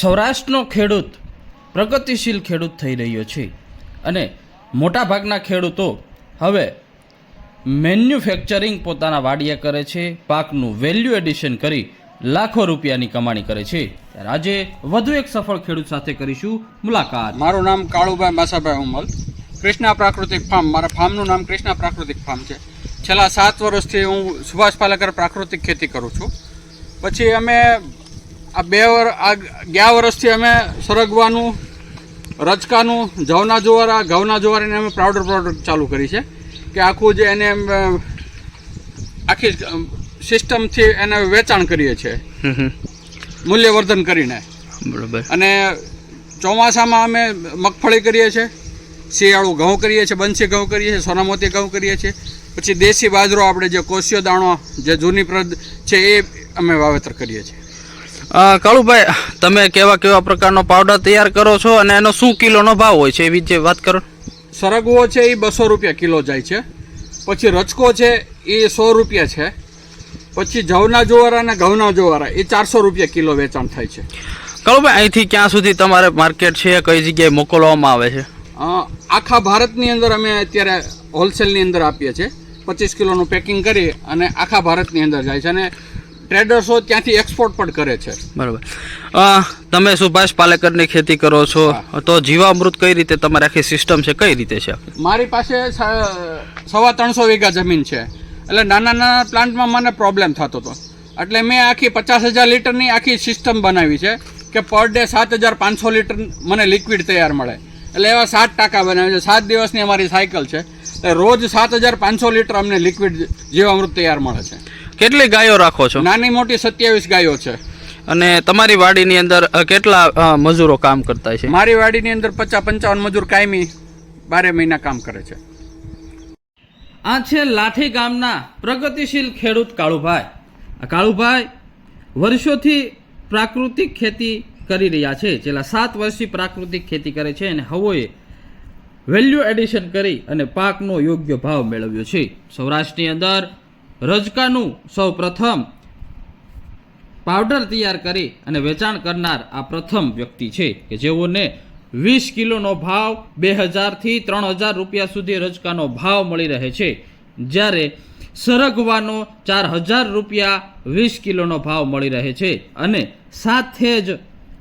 સૌરાષ્ટ્રનો ખેડૂત પ્રગતિશીલ ખેડૂત થઈ રહ્યો છે. અને મોટાભાગના ખેડૂતો હવે મેન્યુફેક્ચરિંગ પોતાના વાડીએ કરે છે, પાકનું વેલ્યુ એડિશન કરી લાખો રૂપિયાની કમાણી કરે છે. આજે વધુ એક સફળ ખેડૂત સાથે કરીશું મુલાકાત. મારું નામ કાળુભાઈ માસાભાઈ ઉમલ કૃષ્ણા પ્રાકૃતિક ફાર્મ. મારા ફાર્મનું નામ કૃષ્ણા પ્રાકૃતિક ફાર્મ છે. છેલ્લા સાત વર્ષથી હું સુભાષ પાલેકર પ્રાકૃતિક ખેતી કરું છું. પછી અમે આ બે વર આ ગયા વર્ષથી અમે સરગવાનું રચકાનું જવના જુવારા ઘઉંના જુવારીને અમે પાવડર પ્રોડક્ટ ચાલુ કરી છે. કે આખું જે એને આખી સિસ્ટમથી એને વેચાણ કરીએ છીએ. મૂલ્યવર્ધન કરીને. બરાબર. અને ચોમાસામાં અમે મગફળી કરીએ છીએ. શિયાળું ઘઉં કરીએ છીએ બંસી ઘઉં કરીએ છીએ સોનામોતી ઘઉં કરીએ છીએ. પછી દેશી બાજરો આપણે જે કોશિયો દાણો જે જૂની પ્રદ છે એ અમે વાવેતર કરીએ છીએ. કાળુભાઈ તમે કેવા કેવા પ્રકારનો પાવડર તૈયાર કરો છો અને એનો શું કિલોનો ભાવ હોય છે એવી જે વાત કરો. સરગવો છે એ બસો રૂપિયા કિલો જાય છે. પછી રચકો છે એ સો રૂપિયા છે. પછી જવના જુવારા અને ઘઉંના જુવારા એ ચારસો રૂપિયા કિલો વેચાણ થાય છે. કાળુભાઈ અહીંથી ક્યાં સુધી તમારે માર્કેટ છે કઈ જગ્યાએ મોકલવામાં આવે છે? આખા ભારતની અંદર અમે અત્યારે હોલસેલની અંદર આપીએ છીએ. પચીસ કિલોનું પેકિંગ કરી અને આખા ભારતની અંદર જાય છે. અને ટ્રેડર્સો ત્યાંથી એક્સપોર્ટ પણ કરે છે. બરાબર. તમે સુભાષ પાલેકરની ખેતી કરો છો તો જીવામૃત કઈ રીતે તમારી આખી સિસ્ટમ છે કઈ રીતે છે? મારી પાસે સવા ત્રણસો વીઘા જમીન છે. એટલે નાના નાના પ્લાન્ટમાં મને પ્રોબ્લેમ થતો હતો. એટલે મેં આખી પચાસ હજાર લીટરની આખી સિસ્ટમ બનાવી છે કે પર ડે સાત હજાર પાંચસો લીટર મને લિક્વિડ તૈયાર મળે. એટલે એવા સાત ટાંકા બનાવે છે. સાત દિવસની અમારી સાયકલ છે. રોજ સાત હજાર પાંચસો લીટર અમને લિક્વિડ જીવામૃત તૈયાર મળે છે. કેટલી ગાયો રાખો છો? નાની મોટી સત્યાવીસ ગાયો છે. અને તમારી વાડીની અંદર કેટલા મજૂરો કામ કરતા છે? મારી વાડીની અંદર પચાસ પંચાવન મજૂર કાયમી બારે મહિના કામ કરે છે. આ છે લાઠી ગામના પ્રગતિશીલ ખેડૂત કાળુભાઈ. કાળુભાઈ વર્ષોથી પ્રાકૃતિક ખેતી કરી રહ્યા છે. છેલ્લા સાત વર્ષથી પ્રાકૃતિક ખેતી કરે છે અને હવોએ વેલ્યુ એડિશન કરી અને પાકનો યોગ્ય ભાવ મેળવ્યો છે. સૌરાષ્ટ્રની અંદર રજકાનું સૌ પ્રથમ પાવડર તૈયાર કરી અને વેચાણ કરનાર આ પ્રથમ વ્યક્તિ છે કે જેઓને વીસ કિલોનો ભાવ બે હજારથી ત્રણ હજાર રૂપિયા સુધી રજકાનો ભાવ મળી રહે છે. જ્યારે સરગવાનો ચાર હજાર રૂપિયા વીસ કિલોનો ભાવ મળી રહે છે અને સાથે જ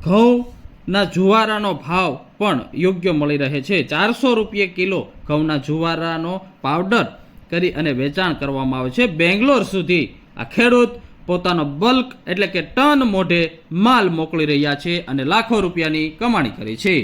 ઘઉંના જુવારાનો ભાવ પણ યોગ્ય મળી રહે છે. ચારસો રૂપિયા કિલો ઘઉંના જુવારાનો પાવડર કરી અને વેચાણ કરવામાં આવે છે બેંગ્લોર સુધી. આ ખેડૂત પોતાનો બલ્ક એટલે કે ટન મોઢે માલ મોકલી રહ્યા છે અને લાખો રૂપિયાની કમાણી કરી છે.